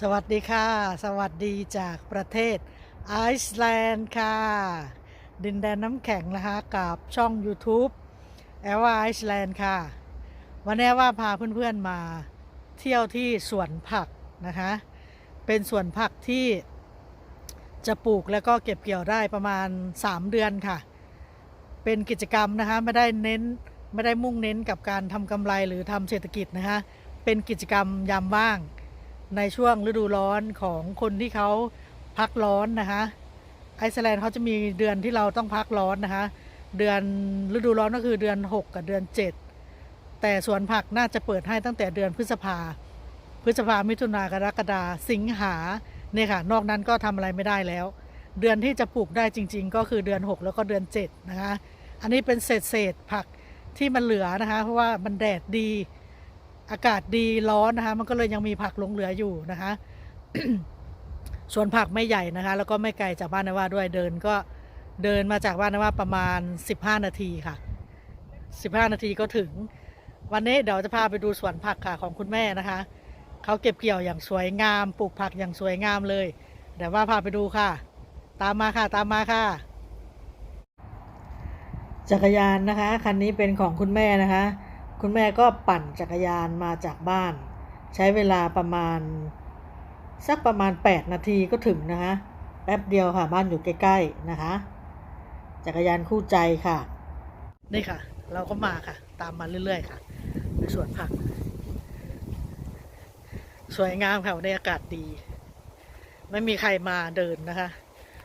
สวัสดีค่ะ สวัสดีจากประเทศไอซ์แลนด์ค่ะ ดินแดนน้ำแข็งนะคะกับช่อง YouTube แอลว่าไอซ์แลนด์ค่ะ วันนี้ว่าพาเพื่อนๆมาเที่ยวที่สวนผักนะคะ เป็นสวนผักที่จะปลูกแล้วก็เก็บเกี่ยวได้ประมาณ 3 เดือนค่ะ เป็นกิจกรรมนะคะ ไม่ได้เน้นไม่ได้มุ่งเน้นกับการทำกำไรหรือทำเศรษฐกิจนะคะ เป็นกิจกรรมยามว่าง ในช่วงฤดูร้อนของคนที่เขาพักร้อนนะคะไอซ์แลนด์เขาจะมีเดือนที่เราต้องพักร้อนนะคะ เดือนฤดูร้อนก็คือเดือน 6 กับเดือน 7 แต่สวนผักน่าจะเปิดให้ตั้งแต่เดือนพฤษภา พฤษภามิถุนากรกฎาสิงหาเนี่ยค่ะ นอกนั้นก็ทำอะไรไม่ได้แล้ว เดือนที่จะปลูกได้จริง ๆ ก็คือเดือน 6 แล้วก็เดือน 7 นะคะ อันนี้เป็นเศษเศษผักที่มันเหลือนะคะ เพราะว่ามันแดดดี อากาศดีร้อนนะคะ มันก็เลยยังมีผักหลงเหลืออยู่นะคะสวนผักไม่ใหญ่นะคะ แล้วก็ไม่ไกลจากบ้านนว่าด้วยเดินก็เดินมาจากบ้านนว่าประมาณ 15 นาทีค่ะ 15 นาทีก็ถึง วันนี้เดี๋ยวจะพาไปดูสวนผักค่ะของคุณแม่นะคะเขาเก็บเกี่ยวอย่างสวยงามปลูกผักอย่างสวยงามเลยเดี๋ยวว่าพาไปดูค่ะ ตามมาค่ะตามมาค่ะ จักรยานนะคะคันนี้เป็นของคุณแม่นะคะ คุณแม่ก็ปั่นจักรยานมาจากบ้าน ใช้เวลาประมาณ สักประมาณ 8 นาทีก็ถึงนะคะแป๊บเดียวค่ะบ้านอยู่ใกล้ๆนะคะ จักรยานคู่ใจค่ะ นี่ค่ะ เราก็มาค่ะ ตามมาเรื่อยๆค่ะในสวนผัก สวยงามค่ะวันอากาศดี ไม่มีใครมาเดินนะคะ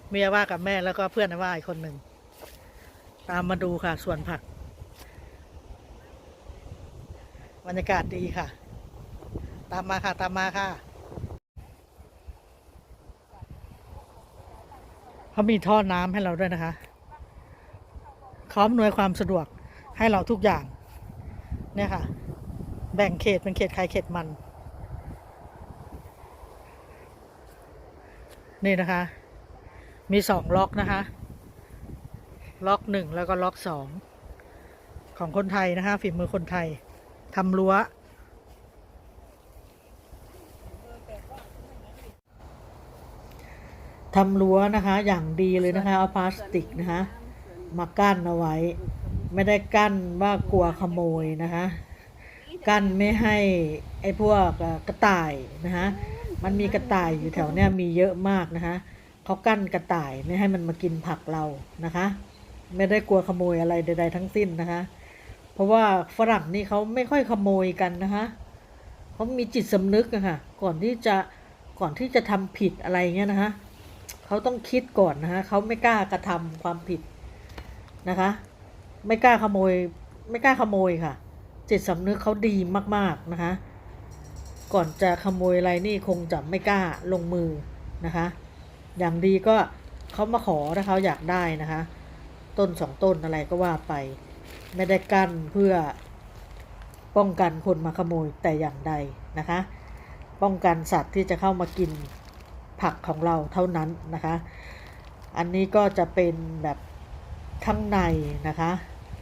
เมียว่ากับแม่แล้วก็เพื่อนว่าอีกคนหนึ่ง ตามมาดูค่ะสวนผัก บรรยากาศดีค่ะ ตามมาค่ะ ตามมาค่ะเขามีท่อน้ำให้เราด้วยนะคะเขาอำนวยความสะดวกให้เราทุกอย่าง เนี่ยค่ะ แบ่งเขตเป็นเขตใครเขตมัน นี่นะคะ มีสองล็อกนะคะ ล็อกหนึ่งแล้วก็ล็อกสองของคนไทยนะคะ ฝีมือคนไทย ทำรั้ว ทำรั้วนะคะ อย่างดีเลยนะคะ เอาพลาสติกนะคะ มากั้นเอาไว้ ไม่ได้กั้นว่ากลัวขโมยนะคะ กั้นไม่ให้ไอ้พวกกระต่ายนะคะ มันมีกระต่ายอยู่แถวเนี้ยมีเยอะมากนะคะเขากั้นกระต่ายไม่ให้มันมากินผักเรานะคะ ไม่ได้กลัวขโมยอะไรใด ๆ ทั้งสิ้นนะคะ เพราะว่าฝรั่งนี่เขาไม่ค่อยขโมยกันนะคะเขามีจิตสำนึกอะค่ะก่อนที่จะก่อนที่จะทำผิดอะไรเงี้ยนะคะเขาต้องคิดก่อนนะคะเขาไม่กล้ากระทำความผิดนะคะ ไม่กล้าขโมย ไม่กล้าขโมยค่ะ จิตสำนึกเขาดีมากๆนะคะก่อนจะขโมยอะไรนี่คงจะไม่กล้าลงมือนะคะ อย่างดีก็เขามาขอถ้าเขาอยากได้นะคะ ต้นสองต้นอะไรก็ว่าไป ไม่ได้กั้นเพื่อป้องกันคนมาขโมยแต่อย่างใดนะคะ ป้องกันสัตว์ที่จะเข้ามากินผักของเราเท่านั้นนะคะ อันนี้ก็จะเป็นแบบข้างในนะคะ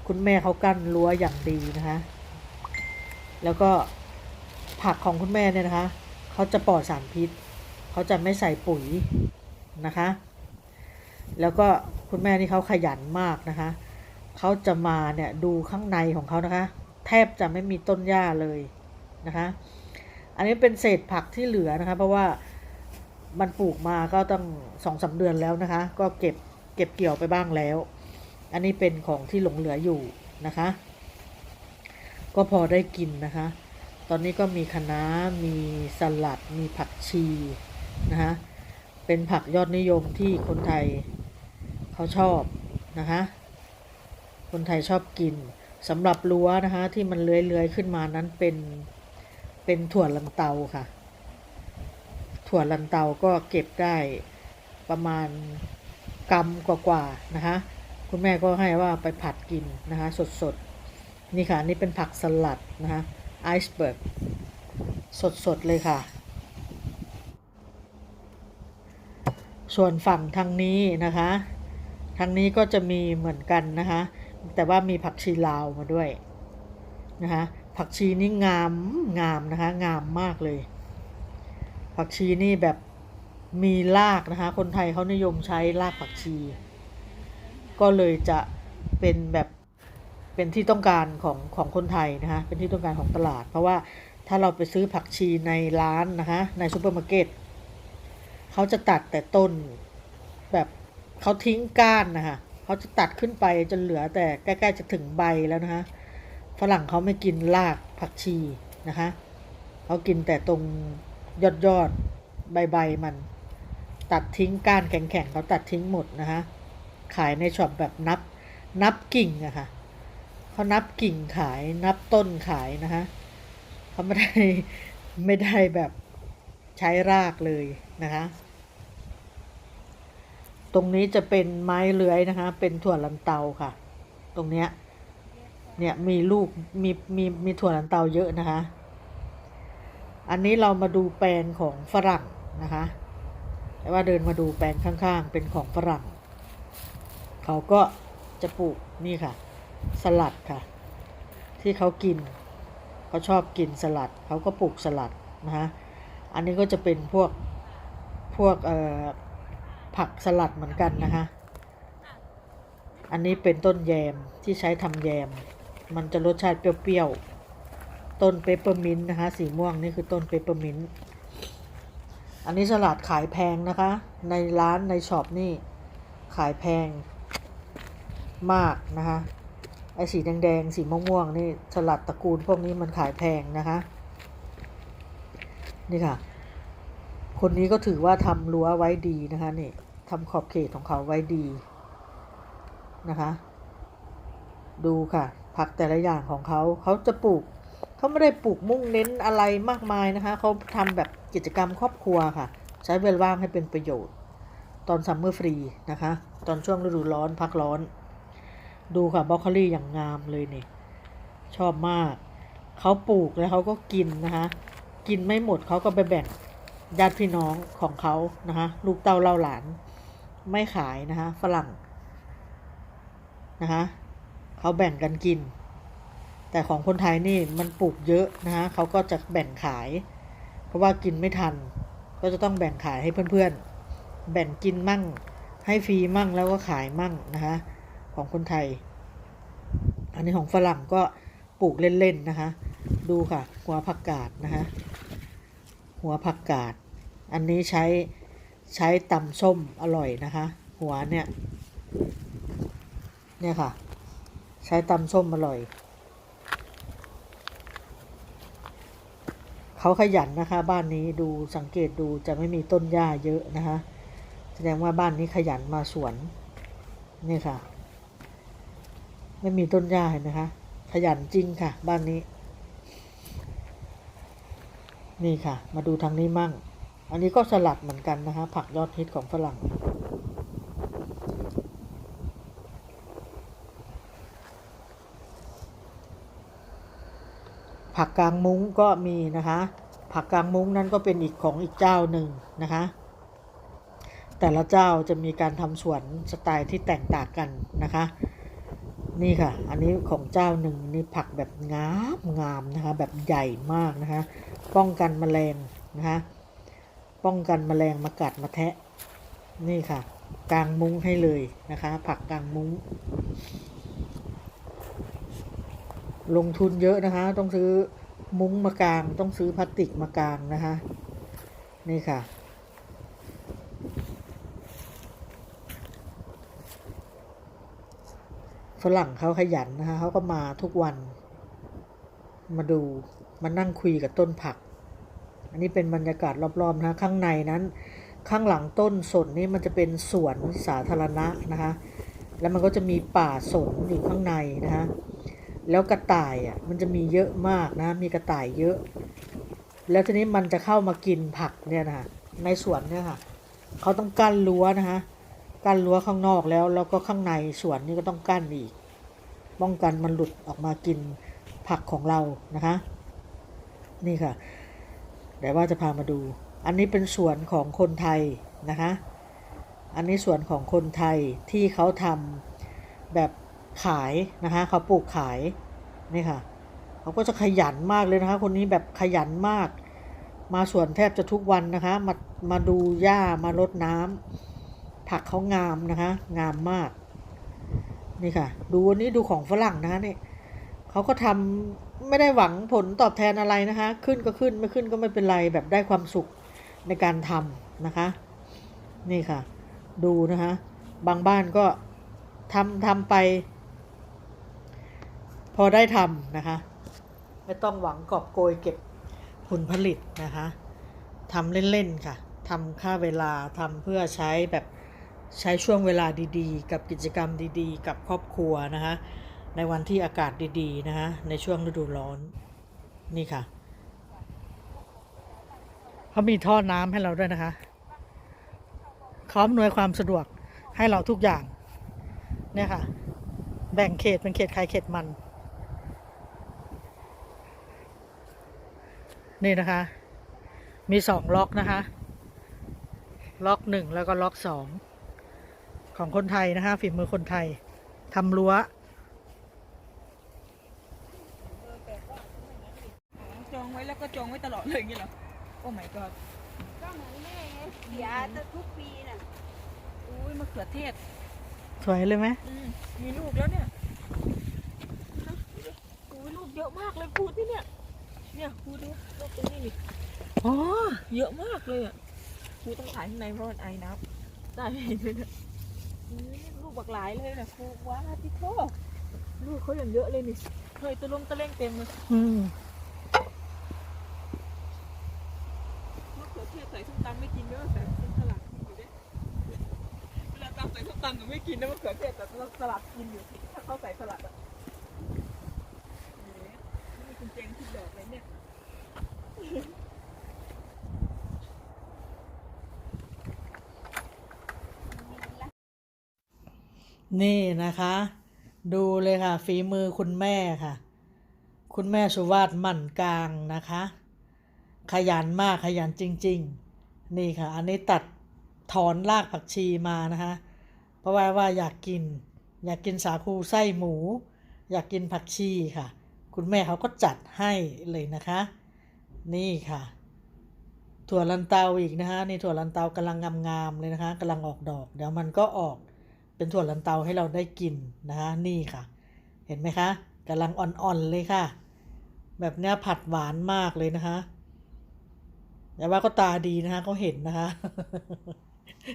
คุณแม่เขากั้นรั้วอย่างดีนะคะ แล้วก็ผักของคุณแม่เนี่ยนะคะเขาจะปลอดสารพิษเขาจะไม่ใส่ปุ๋ยนะคะ แล้วก็คุณแม่นี่เขาขยันมากนะคะ เขาจะมาเนี่ยดูข้างในของเขานะคะ แทบจะไม่มีต้นหญ้าเลยนะคะ อันนี้เป็นเศษผักที่เหลือนะคะ เพราะว่ามันปลูกมาก็ต้องสองสาเดือนแล้วนะคะ ก็เก็บเก็บเกี่ยวไปบ้างแล้ว อันนี้เป็นของที่หลงเหลืออยู่นะคะ ก็พอได้กินนะคะ ตอนนี้ก็มีคะน้ามีสลัด มีผักชีนะคะเป็นผักยอดนิยมที่คนไทยเขาชอบนะคะ คนไทยชอบกินสำหรับรั้วนะคะที่มันเลื้อยๆขึ้นมานั้นเป็นเป็นถั่วลันเตาค่ะ ถั่วลันเตาก็เก็บได้ประมาณกำกว่าๆนะคะคุณแม่ก็ให้ว่าไปผัดกินนะคะสดๆนี่ค่ะนี่เป็นผักสลัดนะคะไอซ์เบิร์กสดๆเลยค่ะ ส่วนฝั่งทางนี้นะคะทางนี้ก็จะมีเหมือนกันนะคะ แต่ว่ามีผักชีลาวมาด้วยนะคะผักชีนี่งามงามนะคะงามมากเลย ผักชีนี่แบบมีรากนะคะคนไทยเขานิยมใช้รากผักชี ก็เลยจะเป็นแบบเป็นที่ต้องการของของคนไทยนะคะเป็นที่ต้องการของตลาด เพราะว่าถ้าเราไปซื้อผักชีในร้านนะคะในซูเปอร์มาร์เก็ตเขาจะตัดแต่ต้นแบบเขาทิ้งก้านนะคะ เขาจะตัดขึ้นไปจนเหลือแต่ใกล้ๆจะถึงใบแล้วนะคะฝรั่งเขาไม่กินรากผักชีนะคะเขากินแต่ตรงยอดยอดใบใบมัน ตัดทิ้งก้านแข็งๆเขาตัดทิ้งหมดนะคะขายในช็อปแบบนับนับกิ่งอะค่ะเขานับกิ่งขายนับต้นขายนะคะเขาไม่ได้ไม่ได้แบบใช้รากเลยนะคะ ตรงนี้จะเป็นไม้เลื้อยนะคะ เป็นถั่วลันเตาค่ะ ตรงเนี้ยเนี่ยมีลูกมีมีมีถั่วลันเตาเยอะนะคะ อันนี้เรามาดูแปลงของฝรั่งนะคะ แต่ว่าเดินมาดูแปลงข้างๆ เป็นของฝรั่ง เขาก็จะปลูกนี่ค่ะ สลัดค่ะ ที่เขากินเขาชอบกินสลัด เขาก็ปลูกสลัดนะคะอันนี้ก็จะเป็นพวกพวกเอ่อ ผักสลัดเหมือนกันนะคะ อันนี้เป็นต้นแยมที่ใช้ทำแยม มันจะรสชาติเปรี้ยวๆ ต้นเปปเปอร์มินต์นะคะ สีม่วงนี่คือต้นเปปเปอร์มินต์อันนี้สลัดขายแพงนะคะ ในร้านในช็อปนี่ขายแพงมากนะคะไอ้สีแดงๆสีม่วงๆนี่สลัดตระกูลพวกนี้มันขายแพงนะคะ นี่ค่ะ คนนี้ก็ถือว่าทำรั้วไว้ดีนะคะนี่ทำขอบเขตของเขาไว้ดีนะคะ ดูค่ะ ผักแต่ละอย่างของเขาเขาจะปลูกเขาไม่ได้ปลูกมุ่งเน้นอะไรมากมายนะคะเขาทำแบบกิจกรรมครอบครัวค่ะ ใช้เวลาว่างให้เป็นประโยชน์ ตอนซัมเมอร์ฟรีนะคะ ตอนช่วงฤดูร้อนพักร้อน ดูค่ะบรอกโคลี่อย่างงามเลยเนี่ชอบมากเขาปลูกแล้วเขาก็กินนะคะ กินไม่หมดเขาก็ไปแบ่ง ญาติพี่น้องของเขานะคะลูกเต้าเล่าหลานไม่ขายนะคะฝรั่งนะคะเขาแบ่งกันกิน แต่ของคนไทยนี่มันปลูกเยอะนะคะเขาก็จะแบ่งขาย เพราะว่ากินไม่ทัน ก็จะต้องแบ่งขายให้เพื่อนๆ แบ่งกินมั่ง ให้ฟรีมั่งแล้วก็ขายมั่งนะคะของคนไทย อันนี้ของฝรั่งก็ปลูกเล่นๆนะคะ ดูค่ะหัวผักกาดนะคะ หัวผักกาด อันนี้ใช้ใช้ตำส้มอร่อยนะคะ หัวเนี่ยเนี่ยค่ะ ใช้ตำส้มอร่อย เขาขยันนะคะ บ้านนี้ดูสังเกตดูจะไม่มีต้นหญ้าเยอะนะคะ แสดงว่าบ้านนี้ขยันมาสวนนี่ค่ะ ไม่มีต้นหญ้าเห็นไหมคะ ขยันจริงค่ะ บ้านนี้ นี่ค่ะ มาดูทางนี้มั่ง อันนี้ก็สลัดเหมือนกันนะคะผักยอดฮิตของฝรั่ง ผักกลางมุ้งก็มีนะคะ ผักกลางมุ้งนั้นก็เป็นอีกของอีกเจ้าหนึ่งนะคะ แต่ละเจ้าจะมีการทำสวนสไตล์ที่แตกต่างกันนะคะ นี่ค่ะ อันนี้ของเจ้าหนึ่งนี่ผักแบบงามงามนะคะ แบบใหญ่มากนะคะ ป้องกันแมลงนะคะ ป้องกันแมลงมากัดมาแทะ นี่ค่ะ กลางมุ้งให้เลยนะคะ ผักกลางมุ้ง ลงทุนเยอะนะคะ ต้องซื้อมุ้งมากาง ต้องซื้อพลาสติกมากางนะคะ นี่ค่ะ ฝรั่งเขาขยันนะคะเขาก็มาทุกวัน มาดูมานั่งคุยกับต้นผัก อันนี้เป็นบรรยากาศรอบๆนะะข้างในนั้น ข้างหลังต้นสนนี่มันจะเป็นสวนสาธารณะนะคะแล้วมันก็จะมีป่าสนอยู่ข้างในนะคะแล้วกระต่ายอะมันจะมีเยอะมากนะมีกระต่ายเยอะ แล้วทีนี้มันจะเข้ามากินผักเนี่ยนะคะในสวนเนี่ยค่ะเขาต้องกั้นรั้วนะคะ กั้นรั้วข้างนอกแล้ว แล้วก็ข้างในสวนนี่ก็ต้องกั้นอีก ป้องกันมันหลุดออกมากินผักของเรานะคะ นี่ค่ะเดี๋ยวว่าจะพามาดู อันนี้เป็นสวนของคนไทยนะคะ อันนี้สวนของคนไทยที่เขาทำแบบขายนะคะเขาปลูกขายนี่ค่ะเขาก็จะขยันมากเลยนะคะ คนนี้แบบขยันมาก มาสวนแทบจะทุกวันนะคะ มามาดูหญ้ามารดน้ำ ผักเขางามนะคะ งามมาก นี่ค่ะ ดูอันนี้ดูของฝรั่งนะคะนี่เขาก็ทำไม่ได้หวังผลตอบแทนอะไรนะคะ ขึ้นก็ขึ้นไม่ขึ้นก็ไม่เป็นไรแบบได้ความสุขในการทำนะคะ นี่ค่ะ ดูนะคะ บางบ้านก็ทำทำไป พอได้ทำนะคะ ไม่ต้องหวังกอบโกยเก็บผลผลิตนะคะทำเล่น ๆ ค่ะทำค่าเวลาทำเพื่อใช้แบบ ใช้ช่วงเวลาดีๆ กับกิจกรรมดีๆ กับครอบครัวนะคะในวันที่อากาศดีๆนะคะในช่วงฤดูร้อนนี่ค่ะเขามีท่อน้ำให้เราด้วยนะคะเขาอำนวยความสะดวกให้เราทุกอย่างเนี่ยค่ะ แบ่งเขตเป็นเขตใครเขตมัน นี่นะคะ มีสองล็อกนะคะ ล็อกหนึ่งแล้วก็ล็อกสอง ของคนไทยนะคะ ฝีมือคนไทยทำรั้วจองไว้แล้วก็จองไว้ตลอดเลยอย่างเงี้ยเหรอ โอ้ my god ก็เหมือนแม่ไงเสียแต่ทุกปีน่ะอุ้ยมะเขือเทศ สวยเลยไหมอืมมีลูกแล้วเนี่ยนะอุ้ยลูกเยอะมากเลยครูที่เนี่ย เนี่ยครูดูลูกตรงนี้นี่อ๋อเยอะมากเลยอะครูต้องถ่ายข้างในเพราะมันไอน้ำได้เห็นไหมเนี่ยอุ้ย ลูกบักหลายเลยนะครูว้าที่โทษลูกเขาอย่างเยอะเลยนี่เฮ้ยตะลุมตะเล่งเต็มเลยอืมมะเขือเทศใส่ส้มตำไม่กินด้วยแต่เป็นสลัดกินอยู่เด้วยเวลาตำใส่ส้มตำหนูไม่กินนะมะเขือเทศแต่สลัดกินอยู่ถ้าเขาใส่สลัดอะเนี่ยนี่คุณเจงที่ดอกเลยเนี่ย นี่นะคะ ดูเลยค่ะ ฝีมือคุณแม่ค่ะ คุณแม่สุวาดหมั่นกลางนะคะ ขยันมากขยันจริง ๆ นี่ค่ะ อันนี้ตัดถอนรากผักชีมานะคะ เพราะว่าว่าอยากกิน อยากกินสาคูไส้หมู อยากกินผักชีค่ะ คุณแม่เขาก็จัดให้เลยนะคะ นี่ค่ะ ถั่วลันเตาอีกนะคะนี่ถั่วลันเตากำลังงามๆเลยนะคะกำลังออกดอก เดี๋ยวมันก็ออก เป็นถั่วลันเตาให้เราได้กินนะคะนี่ค่ะ เห็นไหมคะกำลังอ่อนๆเลยค่ะ แบบเนี้ยผัดหวานมากเลยนะคะแต่ว่าก็ตาดีนะคะเขาเห็นนะคะ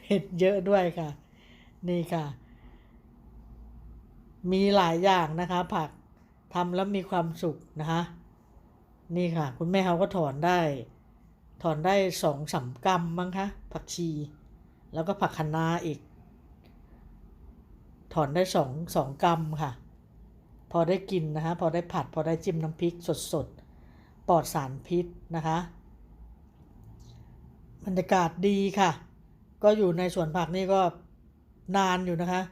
เห็นเยอะด้วยค่ะ นี่ค่ะ มีหลายอย่างนะคะ ผักทำแล้วมีความสุขนะคะ นี่ค่ะ คุณแม่เขาก็ถอนได้ ถอนได้สองสามกรัมมั้งคะผักชี แล้วก็ผักคะน้าอีก ถอนได้สองสองกรัมค่ะ พอได้กินนะคะ พอได้ผัด พอได้จิ้มน้ำพริกสดๆ ปลอดสารพิษนะคะ บรรยากาศดีค่ะ ก็อยู่ในสวนผักนี่ก็นานอยู่นะคะ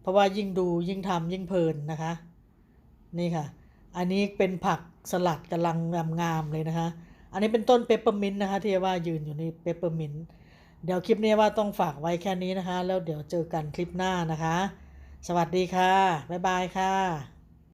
เพราะว่ายิ่งดูยิ่งทำยิ่งเพลินนะคะ นี่ค่ะ อันนี้เป็นผักสลัดกำลังงามๆเลยนะคะ อันนี้เป็นต้นเปปเปอร์มินต์นะคะที่ว่ายืนอยู่นี่เปปเปอร์มินต์ เดี๋ยวคลิปนี้ว่าต้องฝากไว้แค่นี้นะคะ แล้วเดี๋ยวเจอกันคลิปหน้านะคะ สวัสดีค่ะ บ๊ายบายค่ะ